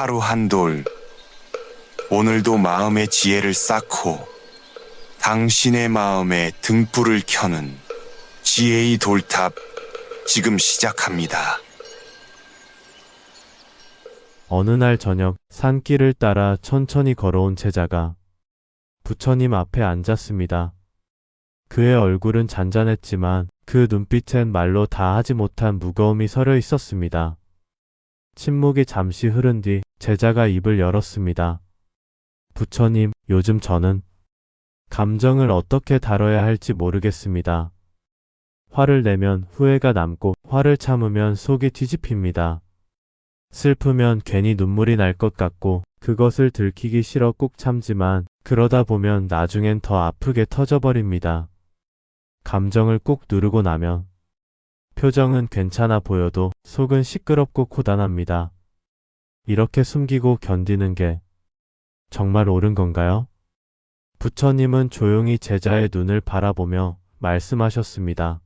하루 한 돌. 오늘도 마음의 지혜를 쌓고 당신의 마음에 등불을 켜는 지혜의 돌탑 지금 시작합니다. 어느 날 저녁 산길을 따라 천천히 걸어온 제자가 부처님 앞에 앉았습니다. 그의 얼굴은 잔잔했지만 그 눈빛엔 말로 다 하지 못한 무거움이 서려 있었습니다. 침묵이 잠시 흐른 뒤 제자가 입을 열었습니다. 부처님, 요즘 저는 감정을 어떻게 다뤄야 할지 모르겠습니다. 화를 내면 후회가 남고 화를 참으면 속이 뒤집힙니다. 슬프면 괜히 눈물이 날 것 같고 그것을 들키기 싫어 꾹 참지만 그러다 보면 나중엔 더 아프게 터져버립니다. 감정을 꾹 누르고 나면 표정은 괜찮아 보여도 속은 시끄럽고 고단합니다. 이렇게 숨기고 견디는 게 정말 옳은 건가요? 부처님은 조용히 제자의 눈을 바라보며 말씀하셨습니다.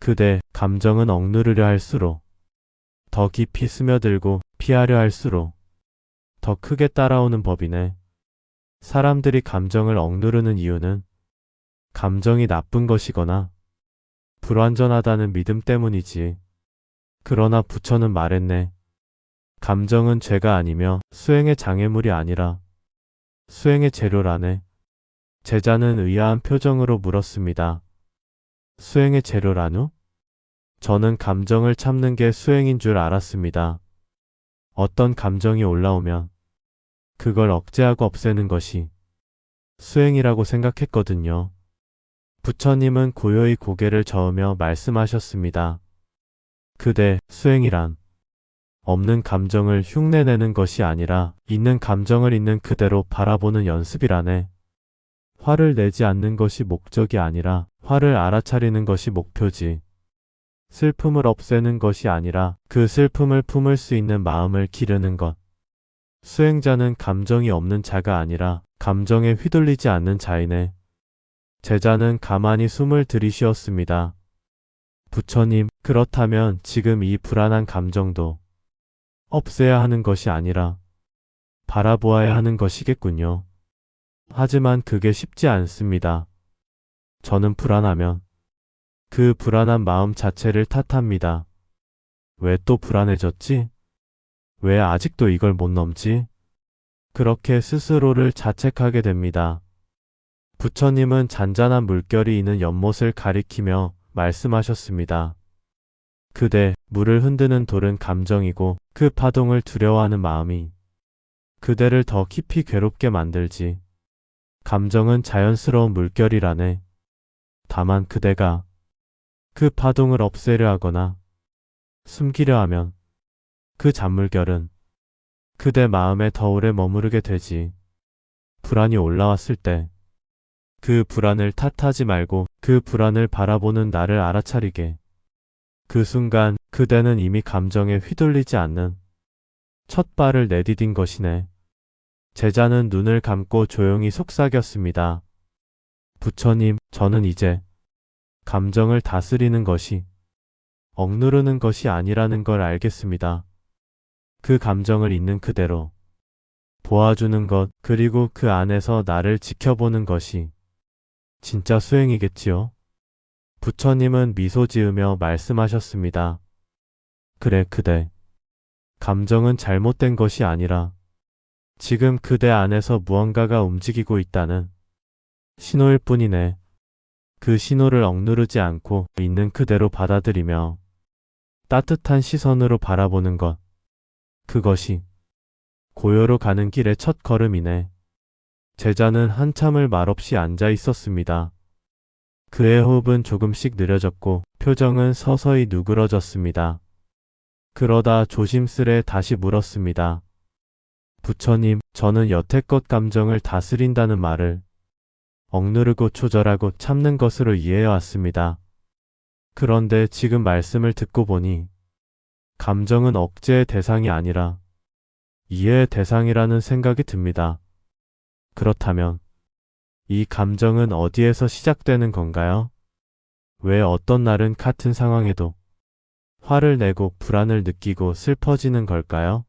그대 감정은 억누르려 할수록 더 깊이 스며들고 피하려 할수록 더 크게 따라오는 법이네. 사람들이 감정을 억누르는 이유는 감정이 나쁜 것이거나 불완전하다는 믿음 때문이지. 그러나 부처는 말했네. 감정은 죄가 아니며 수행의 장애물이 아니라 수행의 재료라네. 제자는 의아한 표정으로 물었습니다. 수행의 재료라누? 저는 감정을 참는 게 수행인 줄 알았습니다. 어떤 감정이 올라오면 그걸 억제하고 없애는 것이 수행이라고 생각했거든요. 부처님은 고요히 고개를 저으며 말씀하셨습니다. 그대 수행이란 없는 감정을 흉내내는 것이 아니라 있는 감정을 있는 그대로 바라보는 연습이라네. 화를 내지 않는 것이 목적이 아니라 화를 알아차리는 것이 목표지. 슬픔을 없애는 것이 아니라 그 슬픔을 품을 수 있는 마음을 기르는 것. 수행자는 감정이 없는 자가 아니라 감정에 휘둘리지 않는 자이네. 제자는 가만히 숨을 들이쉬었습니다. 부처님, 그렇다면 지금 이 불안한 감정도 없애야 하는 것이 아니라 바라보아야 하는 것이겠군요. 하지만 그게 쉽지 않습니다. 저는 불안하면 그 불안한 마음 자체를 탓합니다. 왜 또 불안해졌지? 왜 아직도 이걸 못 넘지? 그렇게 스스로를 자책하게 됩니다. 부처님은 잔잔한 물결이 있는 연못을 가리키며 말씀하셨습니다. 그대, 물을 흔드는 돌은 감정이고 그 파동을 두려워하는 마음이 그대를 더 깊이 괴롭게 만들지. 감정은 자연스러운 물결이라네. 다만 그대가 그 파동을 없애려 하거나 숨기려 하면 그 잔물결은 그대 마음에 더 오래 머무르게 되지. 불안이 올라왔을 때 그 불안을 탓하지 말고 그 불안을 바라보는 나를 알아차리게. 그 순간 그대는 이미 감정에 휘둘리지 않는 첫 발을 내디딘 것이네. 제자는 눈을 감고 조용히 속삭였습니다. 부처님, 저는 이제 감정을 다스리는 것이 억누르는 것이 아니라는 걸 알겠습니다. 그 감정을 있는 그대로 보아주는 것, 그리고 그 안에서 나를 지켜보는 것이 진짜 수행이겠지요? 부처님은 미소 지으며 말씀하셨습니다. 그래, 그대. 감정은 잘못된 것이 아니라 지금 그대 안에서 무언가가 움직이고 있다는 신호일 뿐이네. 그 신호를 억누르지 않고 있는 그대로 받아들이며 따뜻한 시선으로 바라보는 것. 그것이 고요로 가는 길의 첫 걸음이네. 제자는 한참을 말없이 앉아 있었습니다. 그의 호흡은 조금씩 느려졌고 표정은 서서히 누그러졌습니다. 그러다 조심스레 다시 물었습니다. 부처님, 저는 여태껏 감정을 다스린다는 말을 억누르고 조절하고 참는 것으로 이해해왔습니다. 그런데 지금 말씀을 듣고 보니 감정은 억제의 대상이 아니라 이해의 대상이라는 생각이 듭니다. 그렇다면 이 감정은 어디에서 시작되는 건가요? 왜 어떤 날은 같은 상황에도 화를 내고 불안을 느끼고 슬퍼지는 걸까요?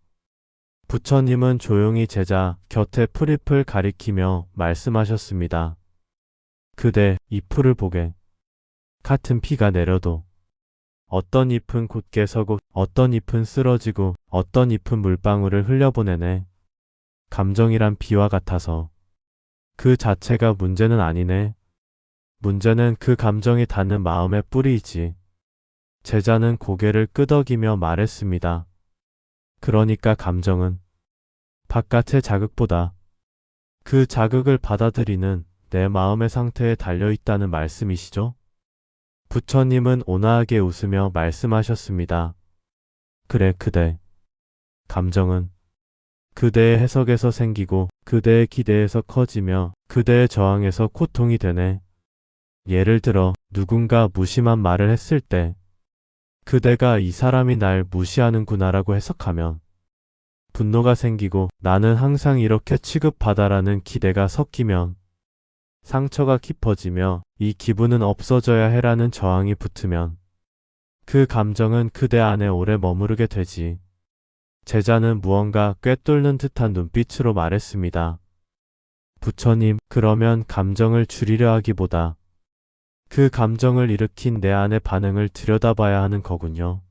부처님은 조용히 제자 곁에 풀잎을 가리키며 말씀하셨습니다. 그대 이 풀을 보게. 같은 피가 내려도 어떤 잎은 굳게 서고 어떤 잎은 쓰러지고 어떤 잎은 물방울을 흘려보내네. 감정이란 비와 같아서 그 자체가 문제는 아니네. 문제는 그 감정이 닿는 마음의 뿌리이지. 제자는 고개를 끄덕이며 말했습니다. 그러니까 감정은 바깥의 자극보다 그 자극을 받아들이는 내 마음의 상태에 달려 있다는 말씀이시죠? 부처님은 온화하게 웃으며 말씀하셨습니다. 그래, 그대. 감정은 그대의 해석에서 생기고 그대의 기대에서 커지며 그대의 저항에서 고통이 되네. 예를 들어 누군가 무심한 말을 했을 때 그대가 이 사람이 날 무시하는구나라고 해석하면 분노가 생기고 나는 항상 이렇게 취급받아라는 기대가 섞이면 상처가 깊어지며 이 기분은 없어져야 해라는 저항이 붙으면 그 감정은 그대 안에 오래 머무르게 되지. 제자는 무언가 꿰뚫는 듯한 눈빛으로 말했습니다. 부처님, 그러면 감정을 줄이려 하기보다 그 감정을 일으킨 내 안의 반응을 들여다봐야 하는 거군요.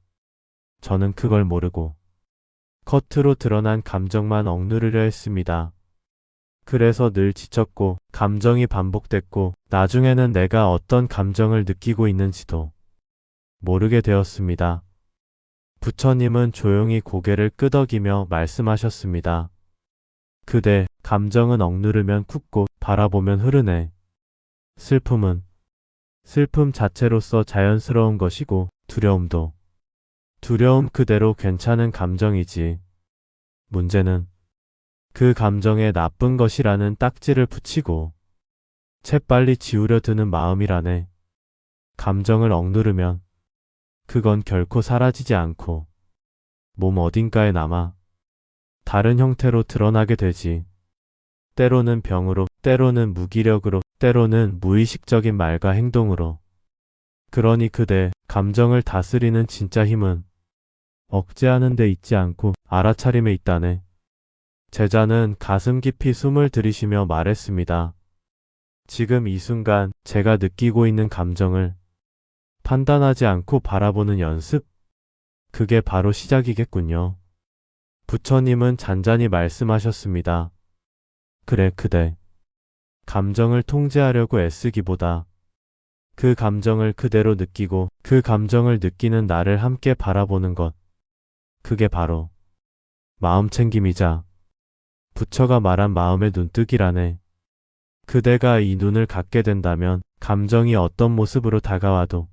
저는 그걸 모르고 겉으로 드러난 감정만 억누르려 했습니다. 그래서 늘 지쳤고 감정이 반복됐고 나중에는 내가 어떤 감정을 느끼고 있는지도 모르게 되었습니다. 부처님은 조용히 고개를 끄덕이며 말씀하셨습니다. 그대, 감정은 억누르면 굳고 바라보면 흐르네. 슬픔은 슬픔 자체로서 자연스러운 것이고 두려움도 두려움 그대로 괜찮은 감정이지. 문제는 그 감정에 나쁜 것이라는 딱지를 붙이고 재빨리 지우려 드는 마음이라네. 감정을 억누르면 그건 결코 사라지지 않고 몸 어딘가에 남아 다른 형태로 드러나게 되지. 때로는 병으로, 때로는 무기력으로, 때로는 무의식적인 말과 행동으로. 그러니 그대 감정을 다스리는 진짜 힘은 억제하는 데 있지 않고 알아차림에 있다네. 제자는 가슴 깊이 숨을 들이쉬며 말했습니다. 지금 이 순간 제가 느끼고 있는 감정을 판단하지 않고 바라보는 연습? 그게 바로 시작이겠군요. 부처님은 잔잔히 말씀하셨습니다. 그래, 그대. 감정을 통제하려고 애쓰기보다 그 감정을 그대로 느끼고 그 감정을 느끼는 나를 함께 바라보는 것. 그게 바로 마음 챙김이자 부처가 말한 마음의 눈뜨기라네. 그대가 이 눈을 갖게 된다면 감정이 어떤 모습으로 다가와도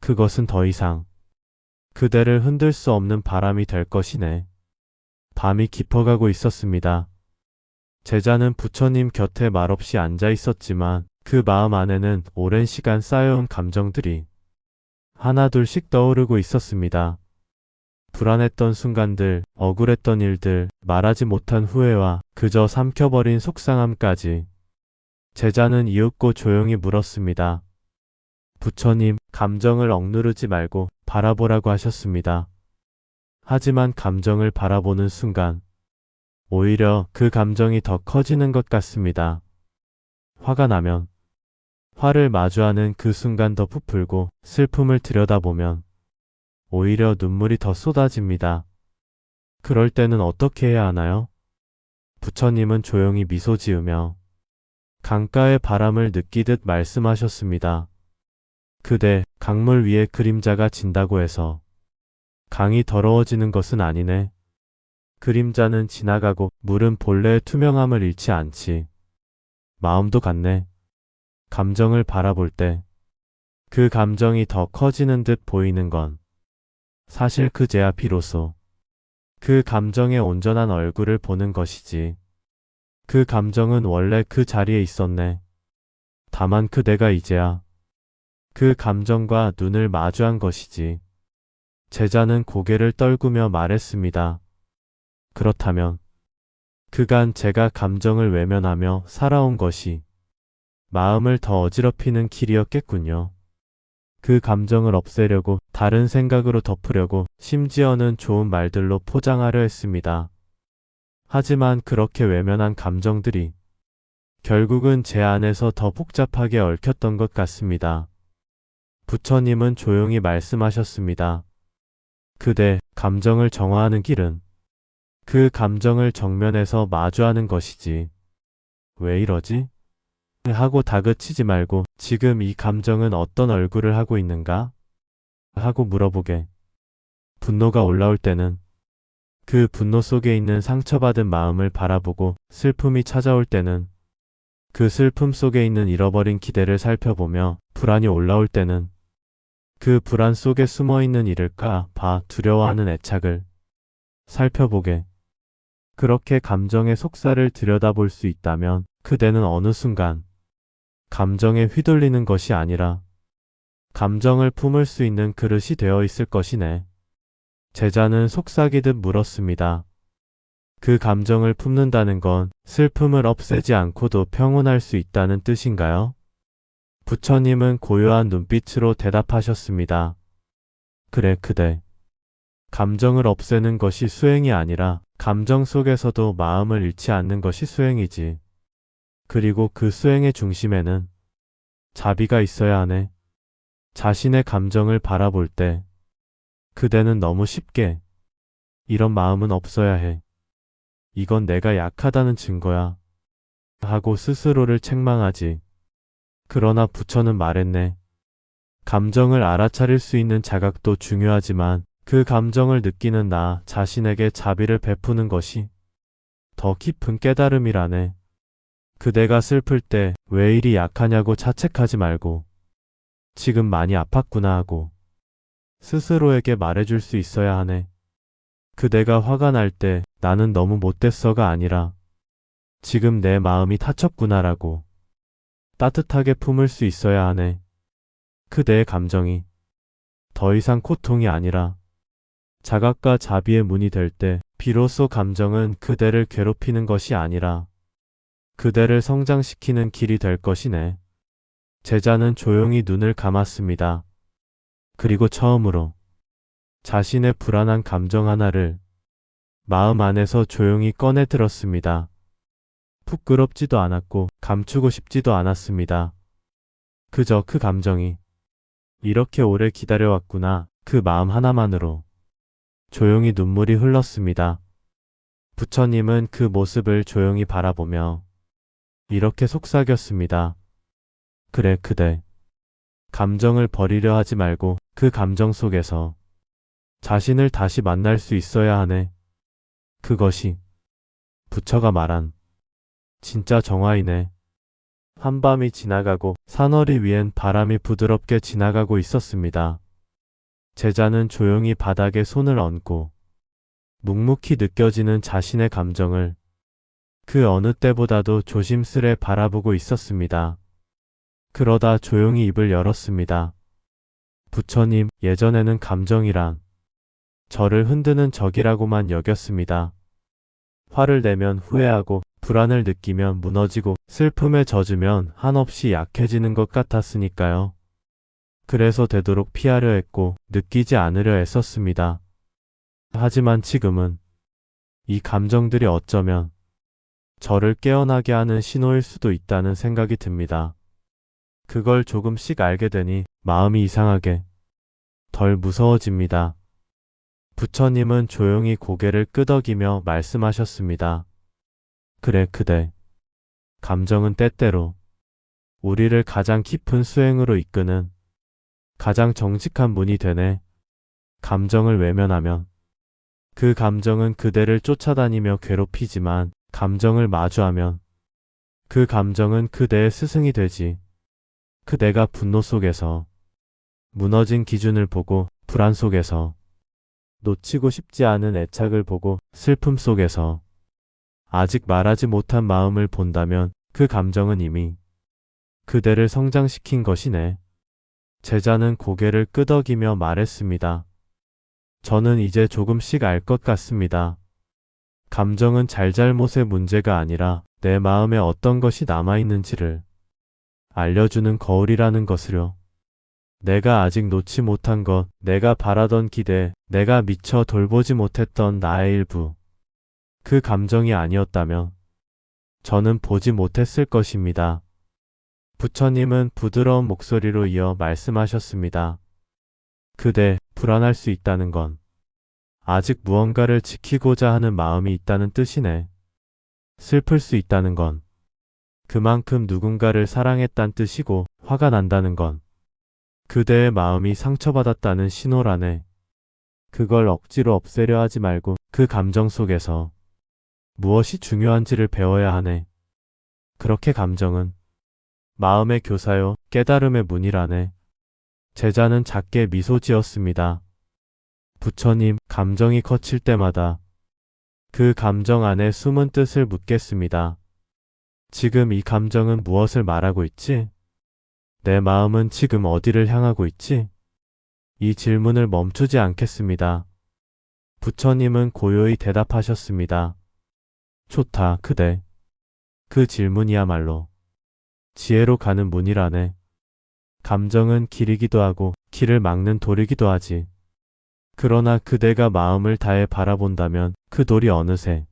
그것은 더 이상 그대를 흔들 수 없는 바람이 될 것이네. 밤이 깊어가고 있었습니다. 제자는 부처님 곁에 말없이 앉아 있었지만 그 마음 안에는 오랜 시간 쌓여온 감정들이 하나둘씩 떠오르고 있었습니다. 불안했던 순간들, 억울했던 일들, 말하지 못한 후회와 그저 삼켜버린 속상함까지. 제자는 이윽고 조용히 물었습니다. 부처님, 감정을 억누르지 말고 바라보라고 하셨습니다. 하지만 감정을 바라보는 순간, 오히려 그 감정이 더 커지는 것 같습니다. 화가 나면, 화를 마주하는 그 순간 더 부풀고 슬픔을 들여다보면, 오히려 눈물이 더 쏟아집니다. 그럴 때는 어떻게 해야 하나요? 부처님은 조용히 미소 지으며 강가의 바람을 느끼듯 말씀하셨습니다. 그대, 강물 위에 그림자가 진다고 해서 강이 더러워지는 것은 아니네. 그림자는 지나가고 물은 본래의 투명함을 잃지 않지. 마음도 같네. 감정을 바라볼 때 그 감정이 더 커지는 듯 보이는 건 사실 그제야 비로소 그 감정의 온전한 얼굴을 보는 것이지. 그 감정은 원래 그 자리에 있었네. 다만 그대가 이제야 그 감정과 눈을 마주한 것이지. 제자는 고개를 떨구며 말했습니다. 그렇다면 그간 제가 감정을 외면하며 살아온 것이 마음을 더 어지럽히는 길이었겠군요. 그 감정을 없애려고 다른 생각으로 덮으려고 심지어는 좋은 말들로 포장하려 했습니다. 하지만 그렇게 외면한 감정들이 결국은 제 안에서 더 복잡하게 얽혔던 것 같습니다. 부처님은 조용히 말씀하셨습니다. 그대 감정을 정화하는 길은 그 감정을 정면에서 마주하는 것이지. 왜 이러지? 하고 다그치지 말고 지금 이 감정은 어떤 얼굴을 하고 있는가? 하고 물어보게. 분노가 올라올 때는 그 분노 속에 있는 상처받은 마음을 바라보고 슬픔이 찾아올 때는 그 슬픔 속에 있는 잃어버린 기대를 살펴보며 불안이 올라올 때는 그 불안 속에 숨어 있는 이를까 봐 두려워하는 애착을 살펴보게. 그렇게 감정의 속살을 들여다볼 수 있다면 그대는 어느 순간 감정에 휘둘리는 것이 아니라 감정을 품을 수 있는 그릇이 되어 있을 것이네. 제자는 속삭이듯 물었습니다. 그 감정을 품는다는 건 슬픔을 없애지 않고도 평온할 수 있다는 뜻인가요? 부처님은 고요한 눈빛으로 대답하셨습니다. 그래, 그대. 감정을 없애는 것이 수행이 아니라 감정 속에서도 마음을 잃지 않는 것이 수행이지. 그리고 그 수행의 중심에는 자비가 있어야 하네. 자신의 감정을 바라볼 때 그대는 너무 쉽게 이런 마음은 없어야 해. 이건 내가 약하다는 증거야. 하고 스스로를 책망하지. 그러나 부처는 말했네. 감정을 알아차릴 수 있는 자각도 중요하지만 그 감정을 느끼는 나 자신에게 자비를 베푸는 것이 더 깊은 깨달음이라네. 그대가 슬플 때 왜 이리 약하냐고 자책하지 말고 지금 많이 아팠구나 하고 스스로에게 말해줄 수 있어야 하네. 그대가 화가 날 때 나는 너무 못됐어가 아니라 지금 내 마음이 다쳤구나라고 따뜻하게 품을 수 있어야 하네. 그대의 감정이 더 이상 고통이 아니라 자각과 자비의 문이 될 때 비로소 감정은 그대를 괴롭히는 것이 아니라 그대를 성장시키는 길이 될 것이네. 제자는 조용히 눈을 감았습니다. 그리고 처음으로 자신의 불안한 감정 하나를 마음 안에서 조용히 꺼내 들었습니다. 부끄럽지도 않았고 감추고 싶지도 않았습니다. 그저 그 감정이 이렇게 오래 기다려왔구나 그 마음 하나만으로 조용히 눈물이 흘렀습니다. 부처님은 그 모습을 조용히 바라보며 이렇게 속삭였습니다. 그래, 그대. 감정을 버리려 하지 말고 그 감정 속에서 자신을 다시 만날 수 있어야 하네. 그것이 부처가 말한 진짜 정화이네. 한밤이 지나가고 산허리 위엔 바람이 부드럽게 지나가고 있었습니다. 제자는 조용히 바닥에 손을 얹고 묵묵히 느껴지는 자신의 감정을 그 어느 때보다도 조심스레 바라보고 있었습니다. 그러다 조용히 입을 열었습니다. 부처님, 예전에는 감정이란 저를 흔드는 적이라고만 여겼습니다. 화를 내면 후회하고 불안을 느끼면 무너지고 슬픔에 젖으면 한없이 약해지는 것 같았으니까요. 그래서 되도록 피하려 했고 느끼지 않으려 애썼습니다. 하지만 지금은 이 감정들이 어쩌면 저를 깨어나게 하는 신호일 수도 있다는 생각이 듭니다. 그걸 조금씩 알게 되니 마음이 이상하게 덜 무서워집니다. 부처님은 조용히 고개를 끄덕이며 말씀하셨습니다. 그래, 그대. 감정은 때때로 우리를 가장 깊은 수행으로 이끄는 가장 정직한 문이 되네. 감정을 외면하면 그 감정은 그대를 쫓아다니며 괴롭히지만 감정을 마주하면 그 감정은 그대의 스승이 되지. 그대가 분노 속에서 무너진 기준을 보고 불안 속에서 놓치고 싶지 않은 애착을 보고 슬픔 속에서 아직 말하지 못한 마음을 본다면 그 감정은 이미 그대를 성장시킨 것이네. 제자는 고개를 끄덕이며 말했습니다. 저는 이제 조금씩 알 것 같습니다. 감정은 잘잘못의 문제가 아니라 내 마음에 어떤 것이 남아있는지를 알려주는 거울이라는 것을요. 내가 아직 놓지 못한 것, 내가 바라던 기대, 내가 미처 돌보지 못했던 나의 일부. 그 감정이 아니었다면 저는 보지 못했을 것입니다. 부처님은 부드러운 목소리로 이어 말씀하셨습니다. 그대 불안할 수 있다는 건 아직 무언가를 지키고자 하는 마음이 있다는 뜻이네. 슬플 수 있다는 건 그만큼 누군가를 사랑했단 뜻이고 화가 난다는 건 그대의 마음이 상처받았다는 신호라네. 그걸 억지로 없애려 하지 말고 그 감정 속에서 무엇이 중요한지를 배워야 하네. 그렇게 감정은 마음의 교사요, 깨달음의 문이라네. 제자는 작게 미소 지었습니다. 부처님, 감정이 거칠 때마다 그 감정 안에 숨은 뜻을 묻겠습니다. 지금 이 감정은 무엇을 말하고 있지? 내 마음은 지금 어디를 향하고 있지? 이 질문을 멈추지 않겠습니다. 부처님은 고요히 대답하셨습니다. 좋다, 그대. 그 질문이야말로 지혜로 가는 문이라네. 감정은 길이기도 하고 길을 막는 돌이기도 하지. 그러나 그대가 마음을 다해 바라본다면 그 돌이 어느새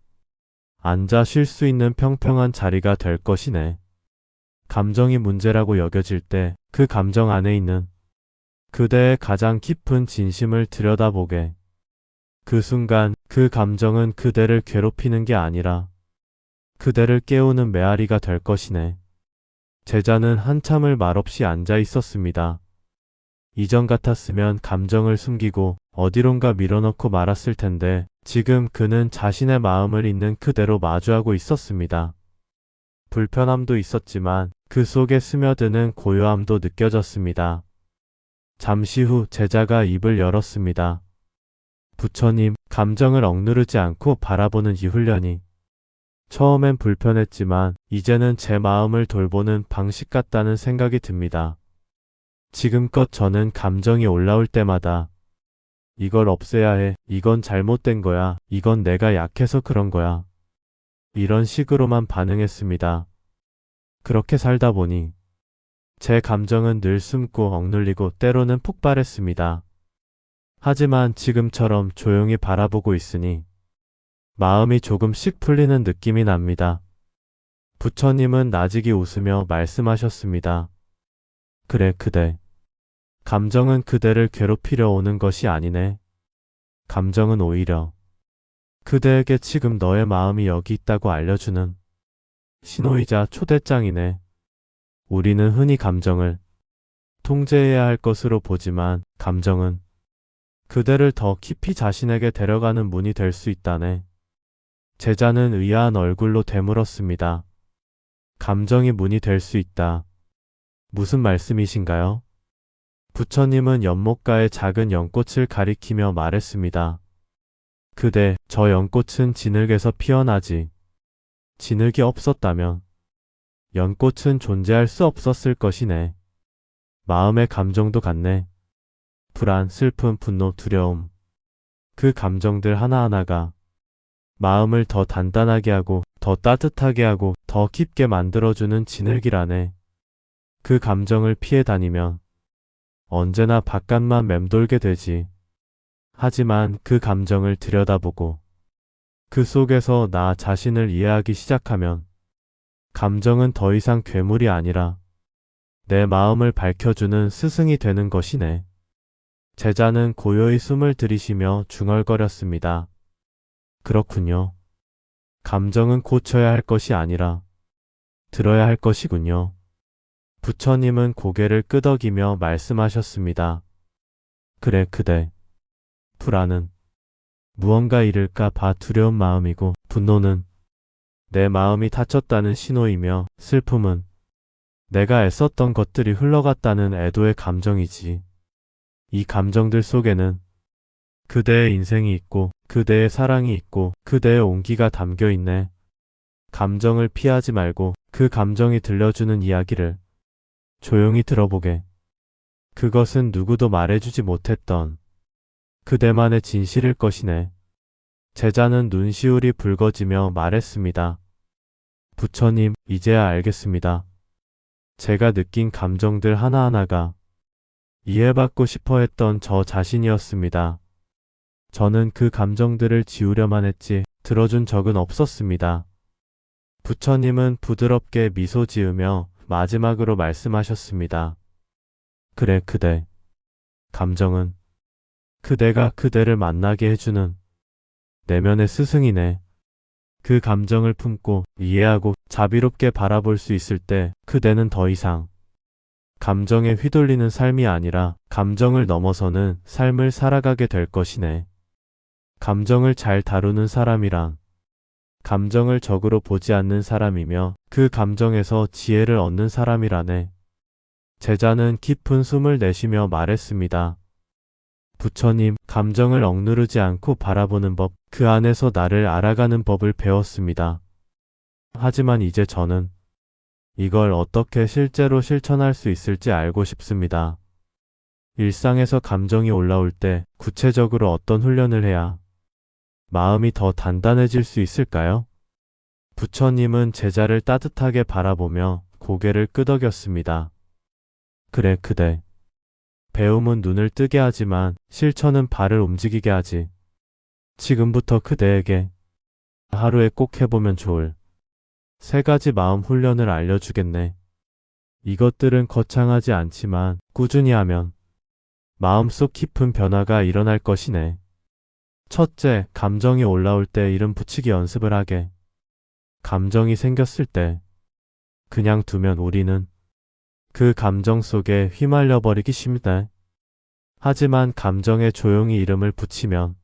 앉아 쉴 수 있는 평평한 자리가 될 것이네. 감정이 문제라고 여겨질 때 그 감정 안에 있는 그대의 가장 깊은 진심을 들여다보게. 그 순간 그 감정은 그대를 괴롭히는 게 아니라 그대를 깨우는 메아리가 될 것이네. 제자는 한참을 말없이 앉아 있었습니다. 이전 같았으면 감정을 숨기고 어디론가 밀어넣고 말았을 텐데 지금 그는 자신의 마음을 있는 그대로 마주하고 있었습니다. 불편함도 있었지만 그 속에 스며드는 고요함도 느껴졌습니다. 잠시 후 제자가 입을 열었습니다. 부처님, 감정을 억누르지 않고 바라보는 이 훈련이 처음엔 불편했지만 이제는 제 마음을 돌보는 방식 같다는 생각이 듭니다. 지금껏 저는 감정이 올라올 때마다 이걸 없애야 해, 이건 잘못된 거야, 이건 내가 약해서 그런 거야. 이런 식으로만 반응했습니다. 그렇게 살다 보니 제 감정은 늘 숨고 억눌리고 때로는 폭발했습니다. 하지만 지금처럼 조용히 바라보고 있으니 마음이 조금씩 풀리는 느낌이 납니다. 부처님은 나직이 웃으며 말씀하셨습니다. 그래, 그대. 감정은 그대를 괴롭히려 오는 것이 아니네. 감정은 오히려 그대에게 지금 너의 마음이 여기 있다고 알려주는 신호이자 초대장이네. 우리는 흔히 감정을 통제해야 할 것으로 보지만 감정은 그대를 더 깊이 자신에게 데려가는 문이 될 수 있다네. 제자는 의아한 얼굴로 되물었습니다. 감정이 문이 될 수 있다. 무슨 말씀이신가요? 부처님은 연못가의 작은 연꽃을 가리키며 말했습니다. 그대, 저 연꽃은 진흙에서 피어나지. 진흙이 없었다면 연꽃은 존재할 수 없었을 것이네. 마음의 감정도 같네. 불안, 슬픔, 분노, 두려움. 그 감정들 하나하나가 마음을 더 단단하게 하고 더 따뜻하게 하고 더 깊게 만들어주는 진흙이라네. 그 감정을 피해 다니면 언제나 바깥만 맴돌게 되지. 하지만 그 감정을 들여다보고 그 속에서 나 자신을 이해하기 시작하면 감정은 더 이상 괴물이 아니라 내 마음을 밝혀주는 스승이 되는 것이네. 제자는 고요히 숨을 들이쉬며 중얼거렸습니다. 그렇군요. 감정은 고쳐야 할 것이 아니라 들어야 할 것이군요. 부처님은 고개를 끄덕이며 말씀하셨습니다. 그래, 그대. 불안은 무언가 잃을까 봐 두려운 마음이고 분노는 내 마음이 다쳤다는 신호이며 슬픔은 내가 애썼던 것들이 흘러갔다는 애도의 감정이지. 이 감정들 속에는 그대의 인생이 있고 그대의 사랑이 있고 그대의 온기가 담겨 있네. 감정을 피하지 말고 그 감정이 들려주는 이야기를 조용히 들어보게. 그것은 누구도 말해주지 못했던 그대만의 진실일 것이네. 제자는 눈시울이 붉어지며 말했습니다. 부처님, 이제야 알겠습니다. 제가 느낀 감정들 하나하나가 이해받고 싶어 했던 저 자신이었습니다. 저는 그 감정들을 지우려만 했지 들어준 적은 없었습니다. 부처님은 부드럽게 미소 지으며 마지막으로 말씀하셨습니다. 그래, 그대. 감정은 그대가 그대를 만나게 해주는 내면의 스승이네. 그 감정을 품고 이해하고 자비롭게 바라볼 수 있을 때 그대는 더 이상 감정에 휘둘리는 삶이 아니라 감정을 넘어서는 삶을 살아가게 될 것이네. 감정을 잘 다루는 사람이란 감정을 적으로 보지 않는 사람이며 그 감정에서 지혜를 얻는 사람이라네. 제자는 깊은 숨을 내쉬며 말했습니다. 부처님, 감정을 억누르지 않고 바라보는 법, 그 안에서 나를 알아가는 법을 배웠습니다. 하지만 이제 저는 이걸 어떻게 실제로 실천할 수 있을지 알고 싶습니다. 일상에서 감정이 올라올 때 구체적으로 어떤 훈련을 해야 마음이 더 단단해질 수 있을까요? 부처님은 제자를 따뜻하게 바라보며 고개를 끄덕였습니다. 그래, 그대. 배움은 눈을 뜨게 하지만 실천은 발을 움직이게 하지. 지금부터 그대에게 하루에 꼭 해보면 좋을 세 가지 마음 훈련을 알려주겠네. 이것들은 거창하지 않지만 꾸준히 하면 마음속 깊은 변화가 일어날 것이네. 첫째, 감정이 올라올 때 이름 붙이기 연습을 하게. 감정이 생겼을 때 그냥 두면 우리는 그 감정 속에 휘말려 버리기 쉽다. 하지만 감정에 조용히 이름을 붙이면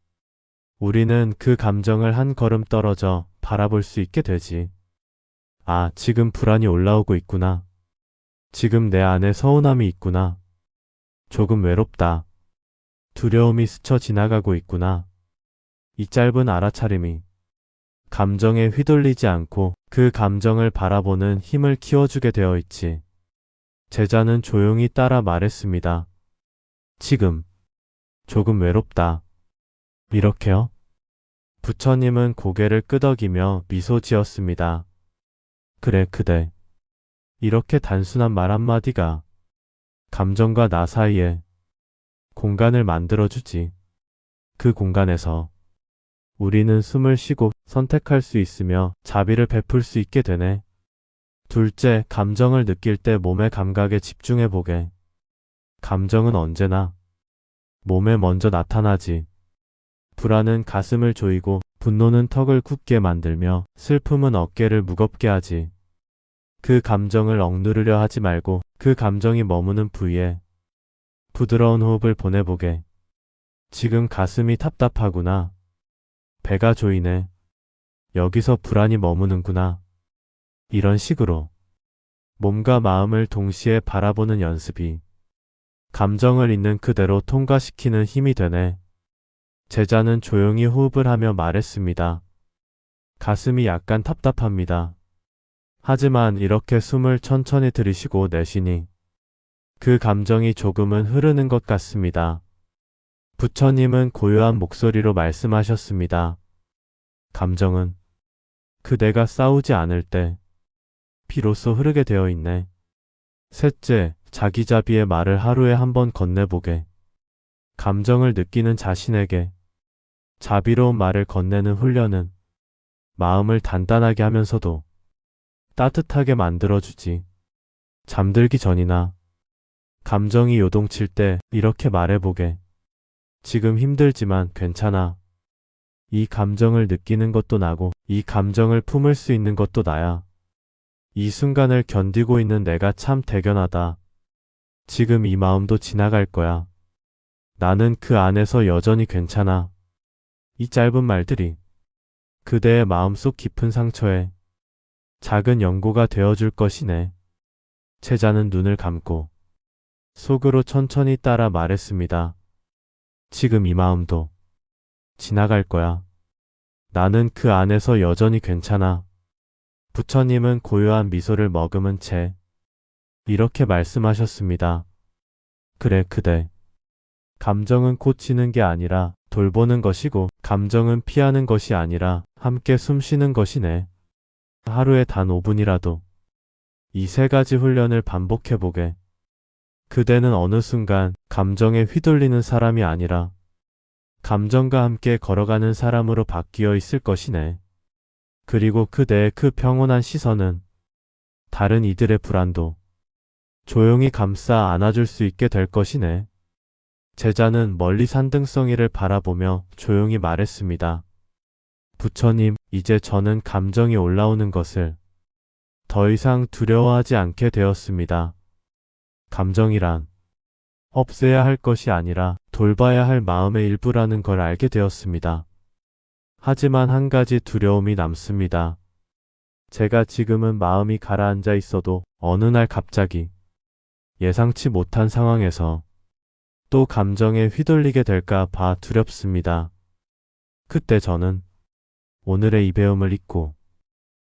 우리는 그 감정을 한 걸음 떨어져 바라볼 수 있게 되지. 아, 지금 불안이 올라오고 있구나. 지금 내 안에 서운함이 있구나. 조금 외롭다. 두려움이 스쳐 지나가고 있구나. 이 짧은 알아차림이 감정에 휘둘리지 않고 그 감정을 바라보는 힘을 키워주게 되어 있지. 제자는 조용히 따라 말했습니다. 지금 조금 외롭다. 이렇게요? 부처님은 고개를 끄덕이며 미소 지었습니다. 그래, 그대. 이렇게 단순한 말 한마디가 감정과 나 사이에 공간을 만들어주지. 그 공간에서 우리는 숨을 쉬고 선택할 수 있으며 자비를 베풀 수 있게 되네. 둘째, 감정을 느낄 때 몸의 감각에 집중해 보게. 감정은 언제나 몸에 먼저 나타나지. 불안은 가슴을 조이고 분노는 턱을 굳게 만들며 슬픔은 어깨를 무겁게 하지. 그 감정을 억누르려 하지 말고 그 감정이 머무는 부위에 부드러운 호흡을 보내보게. 지금 가슴이 답답하구나. 배가 조이네. 여기서 불안이 머무는구나. 이런 식으로 몸과 마음을 동시에 바라보는 연습이 감정을 있는 그대로 통과시키는 힘이 되네. 제자는 조용히 호흡을 하며 말했습니다. 가슴이 약간 답답합니다. 하지만 이렇게 숨을 천천히 들이쉬고 내쉬니 그 감정이 조금은 흐르는 것 같습니다. 부처님은 고요한 목소리로 말씀하셨습니다. 감정은 그대가 싸우지 않을 때 비로소 흐르게 되어 있네. 셋째, 자기자비의 말을 하루에 한 번 건네보게. 감정을 느끼는 자신에게 자비로운 말을 건네는 훈련은 마음을 단단하게 하면서도 따뜻하게 만들어주지. 잠들기 전이나 감정이 요동칠 때 이렇게 말해보게. 지금 힘들지만 괜찮아. 이 감정을 느끼는 것도 나고 이 감정을 품을 수 있는 것도 나야. 이 순간을 견디고 있는 내가 참 대견하다. 지금 이 마음도 지나갈 거야. 나는 그 안에서 여전히 괜찮아. 이 짧은 말들이 그대의 마음속 깊은 상처에 작은 연고가 되어줄 것이네. 제자는 눈을 감고 속으로 천천히 따라 말했습니다. 지금 이 마음도 지나갈 거야. 나는 그 안에서 여전히 괜찮아. 부처님은 고요한 미소를 머금은 채 이렇게 말씀하셨습니다. 그래, 그대. 감정은 고치는 게 아니라 돌보는 것이고, 감정은 피하는 것이 아니라 함께 숨 쉬는 것이네. 하루에 단 5분이라도 이 세 가지 훈련을 반복해보게. 그대는 어느 순간 감정에 휘둘리는 사람이 아니라 감정과 함께 걸어가는 사람으로 바뀌어 있을 것이네. 그리고 그대의 그 평온한 시선은 다른 이들의 불안도 조용히 감싸 안아줄 수 있게 될 것이네. 제자는 멀리 산등성이를 바라보며 조용히 말했습니다. 부처님, 이제 저는 감정이 올라오는 것을 더 이상 두려워하지 않게 되었습니다. 감정이란 없애야 할 것이 아니라 돌봐야 할 마음의 일부라는 걸 알게 되었습니다. 하지만 한 가지 두려움이 남습니다. 제가 지금은 마음이 가라앉아 있어도 어느 날 갑자기 예상치 못한 상황에서 또 감정에 휘둘리게 될까 봐 두렵습니다. 그때 저는 오늘의 이 배움을 잊고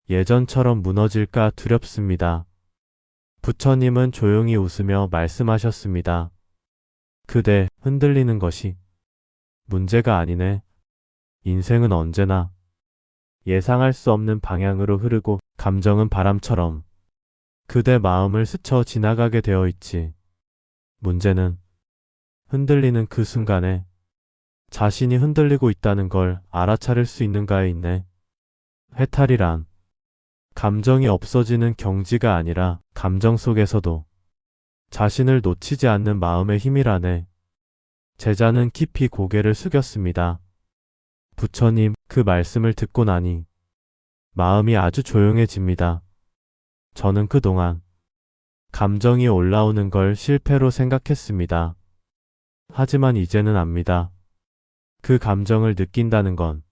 예전처럼 무너질까 두렵습니다. 부처님은 조용히 웃으며 말씀하셨습니다. 그대 흔들리는 것이 문제가 아니네. 인생은 언제나 예상할 수 없는 방향으로 흐르고 감정은 바람처럼 그대 마음을 스쳐 지나가게 되어 있지. 문제는 흔들리는 그 순간에 자신이 흔들리고 있다는 걸 알아차릴 수 있는가에 있네. 해탈이란 감정이 없어지는 경지가 아니라 감정 속에서도 자신을 놓치지 않는 마음의 힘이라네. 제자는 깊이 고개를 숙였습니다. 부처님, 그 말씀을 듣고 나니 마음이 아주 조용해집니다. 저는 그동안 감정이 올라오는 걸 실패로 생각했습니다. 하지만 이제는 압니다. 그 감정을 느낀다는 건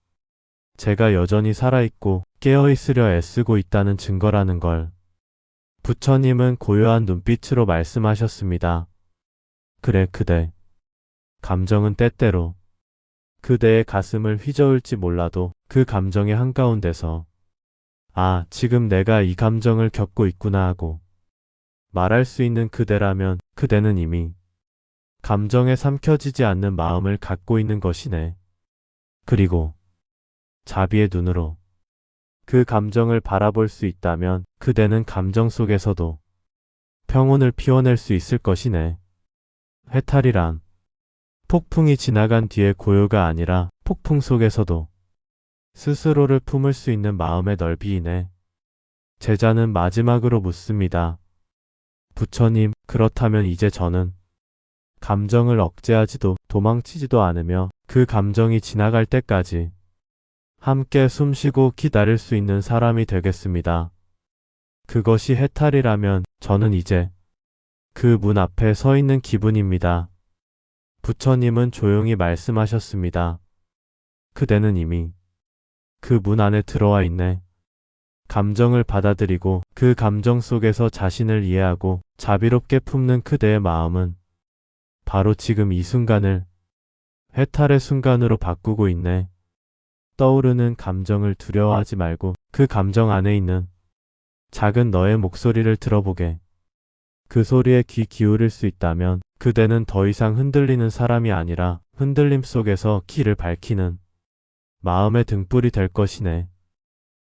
제가 여전히 살아있고 깨어있으려 애쓰고 있다는 증거라는 걸 부처님은 고요한 눈빛으로 말씀하셨습니다. 그래, 그대. 감정은 때때로 그대의 가슴을 휘저을지 몰라도 그 감정의 한가운데서 아, 지금 내가 이 감정을 겪고 있구나 하고 말할 수 있는 그대라면 그대는 이미 감정에 삼켜지지 않는 마음을 갖고 있는 것이네. 그리고 자비의 눈으로 그 감정을 바라볼 수 있다면 그대는 감정 속에서도 평온을 피워낼 수 있을 것이네. 해탈이란 폭풍이 지나간 뒤의 고요가 아니라 폭풍 속에서도 스스로를 품을 수 있는 마음의 넓이이네. 제자는 마지막으로 묻습니다. 부처님, 그렇다면 이제 저는 감정을 억제하지도 도망치지도 않으며 그 감정이 지나갈 때까지 함께 숨쉬고 기다릴 수 있는 사람이 되겠습니다. 그것이 해탈이라면 저는 이제 그 문 앞에 서 있는 기분입니다. 부처님은 조용히 말씀하셨습니다. 그대는 이미 그 문 안에 들어와 있네. 감정을 받아들이고 그 감정 속에서 자신을 이해하고 자비롭게 품는 그대의 마음은 바로 지금 이 순간을 해탈의 순간으로 바꾸고 있네. 떠오르는 감정을 두려워하지 말고 그 감정 안에 있는 작은 너의 목소리를 들어보게. 그 소리에 귀 기울일 수 있다면 그대는 더 이상 흔들리는 사람이 아니라 흔들림 속에서 길을 밝히는 마음의 등불이 될 것이네.